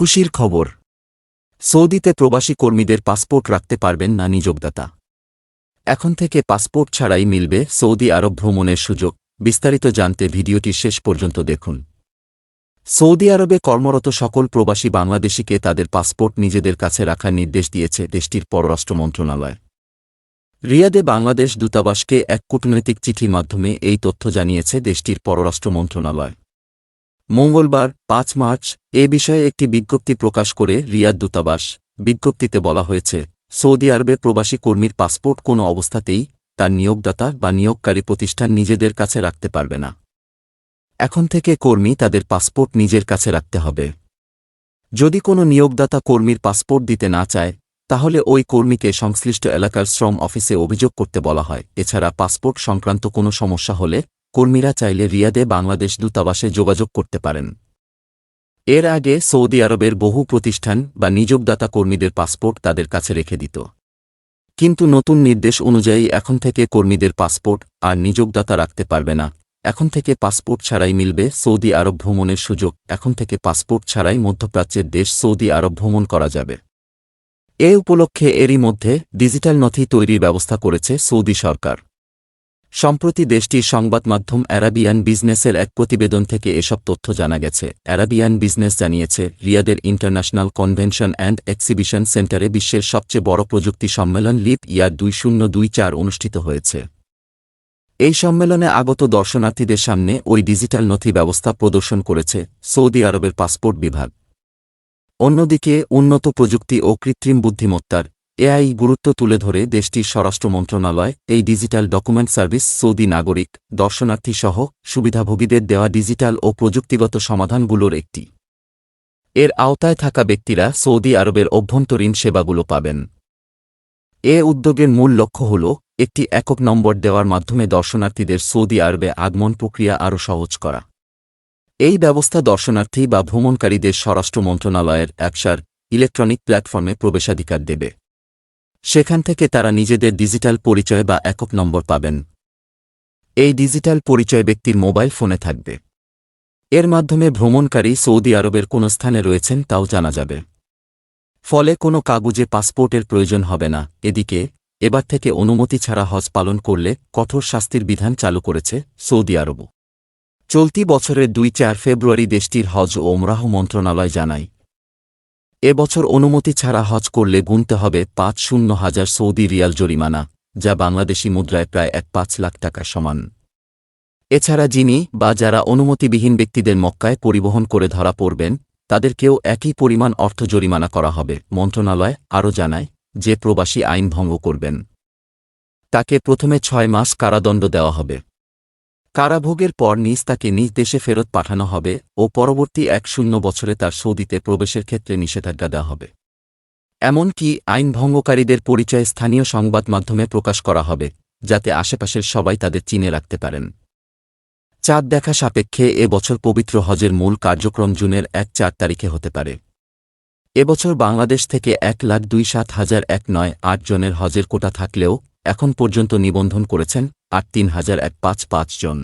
খুশির খবর। সৌদিতে প্রবাসী কর্মীদের পাসপোর্ট রাখতে পারবেন না নিযোগদাতা এখন থেকে পাসপোর্ট ছাড়াই মিলবে সৌদি আরব ভ্রমণের সুযোগ। বিস্তারিত জানতে ভিডিওটি শেষ পর্যন্ত দেখুন। সৌদি আরবে কর্মরত সকল প্রবাসী বাংলাদেশিকে তাদের পাসপোর্ট নিজেদের কাছে রাখার নির্দেশ দিয়েছে দেশটির পররাষ্ট্র মন্ত্রণালয়। রিয়াদে বাংলাদেশ দূতাবাসকে এক কূটনৈতিক চিঠির মাধ্যমে এই তথ্য জানিয়েছে দেশটির পররাষ্ট্র মন্ত্রণালয়। মঙ্গলবার, পাঁচ মার্চ, এ বিষয়ে একটি বিজ্ঞপ্তি প্রকাশ করে রিয়াদ দূতাবাস বিজ্ঞপ্তিতে বলা হয়েছে, সৌদি আরবে প্রবাসী কর্মীর পাসপোর্ট কোনো অবস্থাতেই তার নিয়োগদাতা বা নিয়োগকারী প্রতিষ্ঠান নিজেদের কাছে রাখতে পারবে না। এখন থেকে কর্মী তাদের পাসপোর্ট নিজের কাছে রাখতে হবে। যদি কোনো নিয়োগদাতা কর্মীর পাসপোর্ট দিতে না চায়, তাহলে ওই কর্মীকে সংশ্লিষ্ট এলাকার শ্রম অফিসে অভিযোগ করতে বলা হয়। এছাড়া পাসপোর্ট সংক্রান্ত কোনো সমস্যা হলে কর্মীরা চাইলে রিয়াদে বাংলাদেশ দূতাবাসে যোগাযোগ করতে পারেন। এর আগে সৌদি আরবের বহু প্রতিষ্ঠান বা নিযোগদাতা কর্মীদের পাসপোর্ট তাদের কাছে রেখে দিত। কিন্তু নতুন নির্দেশ অনুযায়ী এখন থেকে কর্মীদের পাসপোর্ট আর নিযোগদাতা রাখতে পারবে না। এখন থেকে পাসপোর্ট ছাড়াই মিলবে সৌদি আরব ভ্রমণের সুযোগ। এখন থেকে পাসপোর্ট ছাড়াই মধ্যপ্রাচ্যের দেশ সৌদি আরব ভ্রমণ করা যাবে। এ উপলক্ষে এরই মধ্যে ডিজিটাল নথি তৈরির ব্যবস্থা করেছে সৌদি সরকার। সম্প্রতি দেশটির সংবাদ মাধ্যম অ্যারাবিয়ান বিজনেসের এক প্রতিবেদন থেকে এসব তথ্য জানা গেছে। অ্যারাবিয়ান বিজনেস জানিয়েছে, রিয়াদের ইন্টারন্যাশনাল কনভেনশন অ্যান্ড এক্সিবিশন সেন্টারে বিশ্বের সবচেয়ে বড় প্রযুক্তি সম্মেলন লিপ ইয়ার দুই শূন্য দুই চার অনুষ্ঠিত হয়েছে। এই সম্মেলনে আগত দর্শনার্থীদের সামনে ওই ডিজিটাল নথি ব্যবস্থা প্রদর্শন করেছে সৌদি আরবের পাসপোর্ট বিভাগ। অন্যদিকে, উন্নত প্রযুক্তি ও কৃত্রিম বুদ্ধিমত্তার এআই গুরুত্ব তুলে ধরে দেশটির স্বরাষ্ট্র মন্ত্রণালয়, এই ডিজিটাল ডকুমেন্ট সার্ভিস সৌদি নাগরিক, দর্শনার্থী সহ সুবিধাভোগীদের দেওয়া ডিজিটাল ও প্রযুক্তিগত সমাধানগুলোর একটি। এর আওতায় থাকা ব্যক্তিরা সৌদি আরবের অভ্যন্তরীণ সেবাগুলো পাবেন। এ উদ্যোগের মূল লক্ষ্য হল, একটি একক নম্বর দেওয়ার মাধ্যমে দর্শনার্থীদের সৌদি আরবে আগমন প্রক্রিয়া আরও সহজ করা। এই ব্যবস্থা দর্শনার্থী বা ভ্রমণকারীদের স্বরাষ্ট্র মন্ত্রণালয়ের অ্যাপসার ইলেকট্রনিক প্ল্যাটফর্মে প্রবেশাধিকার দেবে। সেখান থেকে তারা নিজেদের ডিজিটাল পরিচয় বা একক নম্বর পাবেন। এই ডিজিটাল পরিচয় ব্যক্তির মোবাইল ফোনে থাকবে। এর মাধ্যমে ভ্রমণকারী সৌদি আরবের কোন স্থানে রয়েছেন তাও জানা যাবে। ফলে কোনো কাগজে পাসপোর্টের প্রয়োজন হবে না। এদিকে, এবার থেকে অনুমতি ছাড়া হজ পালন করলে কঠোর শাস্তির বিধান চালু করেছে সৌদি আরব চলতি বছরের দুই চার ফেব্রুয়ারি দেশটির হজ ও ওমরাহ মন্ত্রণালয় জানায় এবছর অনুমতি ছাড়া হজ করলে গুনতে হবে পাঁচ শূন্য হাজার সৌদি রিয়াল জরিমানা, যা বাংলাদেশি মুদ্রায় প্রায় এক পাঁচ লাখ টাকা সমান। এছাড়া যিনি বা যারা অনুমতিবিহীন ব্যক্তিদের মক্কায় পরিবহন করে ধরা পড়বেন, তাদেরকেও একই পরিমাণ অর্থ জরিমানা করা হবে, মন্ত্রণালয় আরও জানায়, যে প্রবাসী আইন ভঙ্গ করবেন। তাকে প্রথমে ছয় মাস কারাদণ্ড দেওয়া হবে। কারাভোগের পর নিজ তাকে নিজ দেশে ফেরত পাঠানো হবে ও পরবর্তী এক শূন্য বছরে তার সৌদিতে প্রবেশের ক্ষেত্রে নিষেধাজ্ঞা দেওয়া হবে। এমনকি আইন ভঙ্গকারীদের পরিচয় স্থানীয় সংবাদ মাধ্যমে প্রকাশ করা হবে, যাতে আশেপাশের সবাই তাদের চিনে রাখতে পারেন। চাঁদ দেখা সাপেক্ষে এ বছর পবিত্র হজের মূল কার্যক্রম জুনের এক চার তারিখে হতে পারে। এবছর বাংলাদেশ থেকে এক লাখ দুই সাত হাজার এক নয় আট জনের হজের কোটা থাকলেও এখন পর্যন্ত নিবন্ধন করেছেন আট তিন হাজার এক পাঁচ পাঁচ জন।